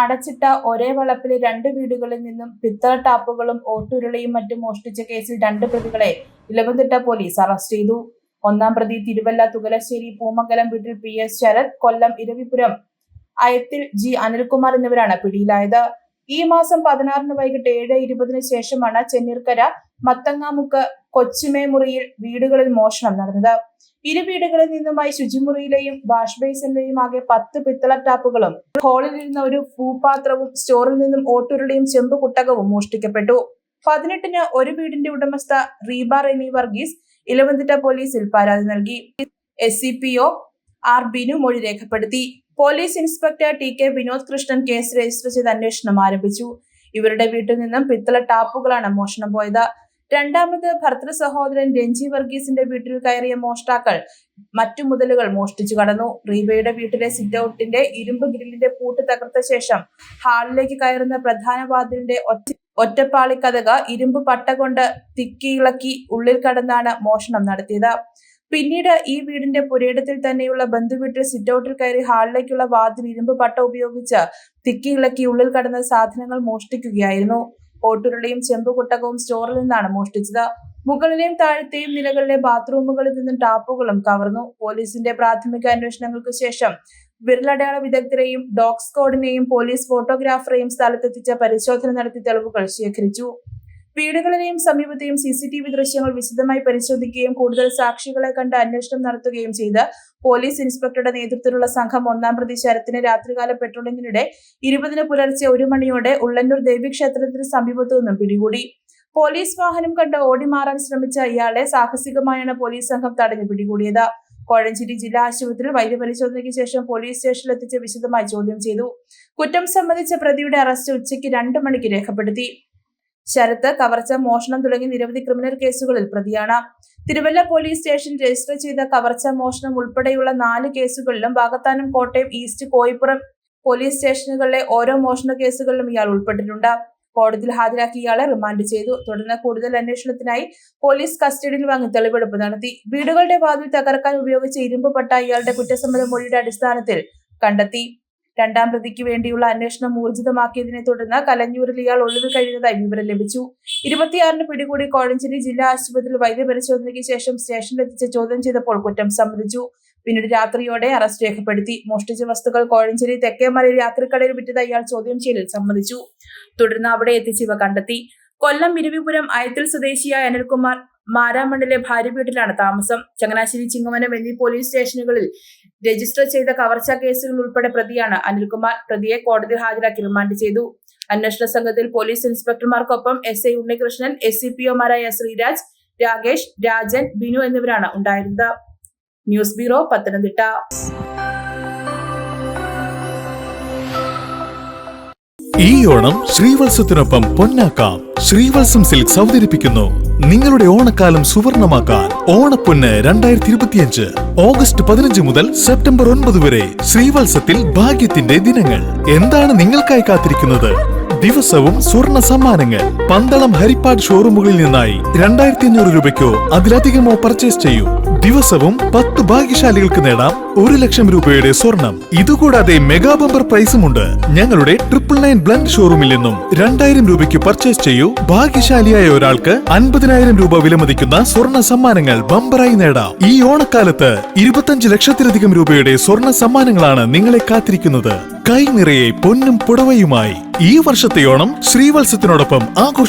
അടച്ചിട്ട ഒരേ വളപ്പിൽ രണ്ട് വീടുകളിൽ നിന്നും പിത്തള ടാപ്പുകളും ഓട്ടുരുളയും മറ്റും മോഷ്ടിച്ച കേസിൽ രണ്ട് പ്രതികളെ ഇലവന്തിട്ട പോലീസ് അറസ്റ്റ് ചെയ്തു. ഒന്നാം പ്രതി തിരുവല്ല തുകലശ്ശേരി പൂമംഗലം വീട്ടിൽ P S Sarath Kollam Iravipuram Ayathil G Anilkumar എന്നിവരാണ് പിടിയിലായത്. ഈ മാസം പതിനാറിന് വൈകിട്ട് ഏഴ് ഇരുപതിന് ശേഷമാണ് ചെന്നീർക്കര മത്തങ്ങാമുക്ക് കൊച്ചുമേമുറിയിൽ വീടുകളിൽ മോഷണം നടന്നത്. ഇരു വീടുകളിൽ നിന്നുമായി ശുചിമുറിയിലെയും വാഷ് ആകെ പത്ത് പിത്തള ടാപ്പുകളും ഹോളിൽ നിന്ന് ഒരു ഭൂപാത്രവും സ്റ്റോറിൽ നിന്നും ഓട്ടുരുളിയും ചെമ്പ് കുട്ടകവും മോഷ്ടിക്കപ്പെട്ടു. പതിനെട്ടിന് ഒരു വീടിന്റെ ഉടമസ്ഥ റീബ റെനി വർഗീസ് ഇലവന്തിട്ട പോലീസിൽ പരാതി നൽകി. S C P O R Binu മൊഴി രേഖപ്പെടുത്തി. Police inspector T K Vinod Krishnan case register ചെയ്ത് അന്വേഷണം ആരംഭിച്ചു. ഇവരുടെ വീട്ടിൽ നിന്നും പിത്തള ടാപ്പുകളാണ് മോഷണം പോയത്. രണ്ടാമത് ഭർത്തൃ സഹോദരൻ രഞ്ജി വർഗീസിന്റെ വീട്ടിൽ കയറിയ മോഷ്ടാക്കൾ മറ്റു മുതലുകൾ മോഷ്ടിച്ചു കടന്നു. റീബയുടെ വീട്ടിലെ സിറ്റ് ഔട്ടിന്റെ ഇരുമ്പ് ഗ്രില്ലിന്റെ പൂട്ട് തകർത്ത ശേഷം ഹാളിലേക്ക് കയറുന്ന പ്രധാന വാതിലിന്റെ ഒറ്റ ഒറ്റപ്പാളി കഥക ഇരുമ്പ് പട്ട കൊണ്ട് തിക്കിയിളക്കി ഉള്ളിൽ കടന്നാണ് മോഷണം നടത്തിയത്. പിന്നീട് ഈ വീടിന്റെ പുരയിടത്തിൽ തന്നെയുള്ള ബന്ധുവീട്ടിൽ സിറ്റൗട്ടിൽ കയറി ഹാളിലേക്കുള്ള വാതിൽ ഇരുമ്പ് പട്ട ഉപയോഗിച്ച് തിക്കി ഇളക്കി ഉള്ളിൽ കടന്ന സാധനങ്ങൾ മോഷ്ടിക്കുകയായിരുന്നു. ഓട്ടുരുളിയും ചെമ്പുകുട്ടകവും സ്റ്റോറിൽ നിന്നാണ് മോഷ്ടിച്ചത്. മുകളിലെയും താഴത്തെയും നിലകളിലെ ബാത്റൂമുകളിൽ നിന്നും ടാപ്പുകളും കവർന്നു. പോലീസിന്റെ പ്രാഥമിക അന്വേഷണങ്ങൾക്ക് ശേഷം വിരലടയാള വിദഗ്ധരെയും ഡോഗ് സ്ക്വാഡിനെയും പോലീസ് ഫോട്ടോഗ്രാഫറെയും സ്ഥലത്തെത്തിച്ച പരിശോധന നടത്തി തെളിവുകൾ ശേഖരിച്ചു. വീടുകളിലെയും സമീപത്തെയും സി സി ടി വി ദൃശ്യങ്ങൾ വിശദമായി പരിശോധിക്കുകയും കൂടുതൽ സാക്ഷികളെ കണ്ട് അന്വേഷണം നടത്തുകയും ചെയ്ത് പോലീസ് ഇൻസ്പെക്ടറുടെ നേതൃത്വത്തിലുള്ള സംഘം ഒന്നാം പ്രതി ശരത്തിന് രാത്രികാല പെട്രോളിംഗിനിടെ ഇരുപതിന് പുലർച്ചെ ഒരു മണിയോടെ ഉള്ളന്നൂർ ദേവീക്ഷേത്രത്തിന് സമീപത്തു നിന്നും പിടികൂടി. പോലീസ് വാഹനം കണ്ട് ഓടിമാറാൻ ശ്രമിച്ച ഇയാളെ സാഹസികമായാണ് പോലീസ് സംഘം തടഞ്ഞു പിടികൂടിയത്. കോഴഞ്ചേരി ജില്ലാ ആശുപത്രിയിൽ വൈദ്യപരിശോധനയ്ക്ക് ശേഷം പോലീസ് സ്റ്റേഷനിൽ എത്തിച്ച് വിശദമായി ചോദ്യം ചെയ്തു. കുറ്റം സംബന്ധിച്ച പ്രതിയുടെ അറസ്റ്റ് ഉച്ചയ്ക്ക് രണ്ട് മണിക്ക് രേഖപ്പെടുത്തി. ശരത്ത് കവർച്ച മോഷണം തുടങ്ങി നിരവധി ക്രിമിനൽ കേസുകളിൽ പ്രതിയാണ്. തിരുവല്ല പോലീസ് സ്റ്റേഷൻ രജിസ്റ്റർ ചെയ്ത കവർച്ച മോഷണം ഉൾപ്പെടെയുള്ള നാല് കേസുകളിലും വാകത്താനം കോട്ടയം ഈസ്റ്റ് കോയിപ്പുറം പോലീസ് സ്റ്റേഷനുകളിലെ ഓരോ മോഷണ കേസുകളിലും ഇയാൾ ഉൾപ്പെട്ടിട്ടുണ്ട്. കോടതിയിൽ ഹാജരാക്കി ഇയാളെ റിമാൻഡ് ചെയ്തു. തുടർന്ന് കൂടുതൽ അന്വേഷണത്തിനായി പോലീസ് കസ്റ്റഡിയിൽ വാങ്ങി തെളിവെടുപ്പ് നടത്തി. വീടുകളുടെ വാതിൽ തകർക്കാൻ ഉപയോഗിച്ച ഇരുമ്പ് പട്ട ഇയാളുടെ കുറ്റസമ്മത മൊഴിയുടെ അടിസ്ഥാനത്തിൽ കണ്ടെത്തി. രണ്ടാം പ്രതിക്ക് വേണ്ടിയുള്ള അന്വേഷണം ഊർജിതമാക്കിയതിനെ തുടർന്ന് കലഞ്ഞൂരിൽ ഇയാൾ ഒളിവിൽ കഴിഞ്ഞതായി വിവരം ലഭിച്ചു. ഇരുപത്തിയാറിന് പിടികൂടി കോഴഞ്ചേരി ജില്ലാ ആശുപത്രിയിൽ വൈദ്യപരിശോധനയ്ക്ക് ശേഷം സ്റ്റേഷനിലെത്തിച്ച് ചോദ്യം ചെയ്തപ്പോൾ കുറ്റം സമ്മതിച്ചു. പിന്നീട് രാത്രിയോടെ അറസ്റ്റ് രേഖപ്പെടുത്തി. മോഷ്ടിച്ച വസ്തുക്കൾ കോഴഞ്ചേരി തെക്കേമലയിൽ രാത്രിക്കടയിൽ വിറ്റതായി ഇയാൾ ചോദ്യം ചെയ്യലിൽ സമ്മതിച്ചു. തുടർന്ന് അവിടെ എത്തിച്ച് ഇവ കണ്ടെത്തി. കൊല്ലം ഇരുവിപുരം അയത്തിൽ സ്വദേശിയായ അനിൽകുമാർ മാരാമണ്ണിലെ ഭാര്യ വീട്ടിലാണ് താമസം. ചങ്ങനാശ്ശേരി ചിങ്ങവനം എന്നീ പോലീസ് സ്റ്റേഷനുകളിൽ രജിസ്റ്റർ ചെയ്ത കവർച്ചാ കേസുകൾ ഉൾപ്പെടെ പ്രതിയാണ് അനിൽകുമാർ. പ്രതിയെ കോടതിയിൽ ഹാജരാക്കി റിമാൻഡ് ചെയ്തു. അന്വേഷണ സംഘത്തിൽ police ഇൻസ്പെക്ടർമാർക്കൊപ്പം S I Unnikrishnan S C P ഒമാരായ Sreeraj Rakesh Rajan Binu എന്നിവരാണ് ഉണ്ടായിരുന്നത്. News bureau Pathanamthitta. ഈ ഓണം ശ്രീവത്സത്തിനൊപ്പം പൊന്നാക്കാം. ശ്രീവത്സം സിൽക്സ് അവതരിപ്പിക്കുന്നു. നിങ്ങളുടെ ഓണക്കാലം സുവർണമാക്കാൻ ഓണപ്പൊന്ന് രണ്ടായിരത്തി ഇരുപത്തിയഞ്ച് ഓഗസ്റ്റ് പതിനഞ്ച് മുതൽ സെപ്റ്റംബർ ഒൻപത് വരെ ശ്രീവത്സത്തിൽ ഭാഗ്യത്തിന്റെ ദിനങ്ങൾ. എന്താണ് നിങ്ങൾക്കായി കാത്തിരിക്കുന്നത്? ദിവസവും സ്വർണ സമ്മാനങ്ങൾ. പന്തളം ഹരിപ്പാട് ഷോറൂമുകളിൽ നിന്നായി രണ്ടായിരത്തി അഞ്ഞൂറ് രൂപയ്ക്കോ അതിലധികമോ പർച്ചേസ് ചെയ്യൂ. ദിവസവും പത്ത് ഭാഗ്യശാലികൾക്ക് നേടാം ഒരു ലക്ഷം രൂപയുടെ സ്വർണം. ഇതുകൂടാതെ മെഗാ ബമ്പർ പ്രൈസുമുണ്ട് ഞങ്ങളുടെ ട്രിപ്പിൾ നയൻ ബ്ലൻഡ് ഷോറൂമിൽ നിന്നും രണ്ടായിരം രൂപയ്ക്ക് പർച്ചേസ് ചെയ്യൂ. ഭാഗ്യശാലിയായ ഒരാൾക്ക് അൻപതിനായിരം രൂപ വിലമതിക്കുന്ന സ്വർണ സമ്മാനങ്ങൾ ബമ്പറായി നേടാം. ഈ ഓണക്കാലത്ത് ഇരുപത്തഞ്ച് ലക്ഷത്തിലധികം രൂപയുടെ സ്വർണ സമ്മാനങ്ങളാണ് നിങ്ങളെ കാത്തിരിക്കുന്നത്. കൈ നിറയെ പൊന്നും പുടവയുമായി ഈ വർഷത്തെ ഓണം ശ്രീവത്സത്തിനോടൊപ്പം ആഘോഷ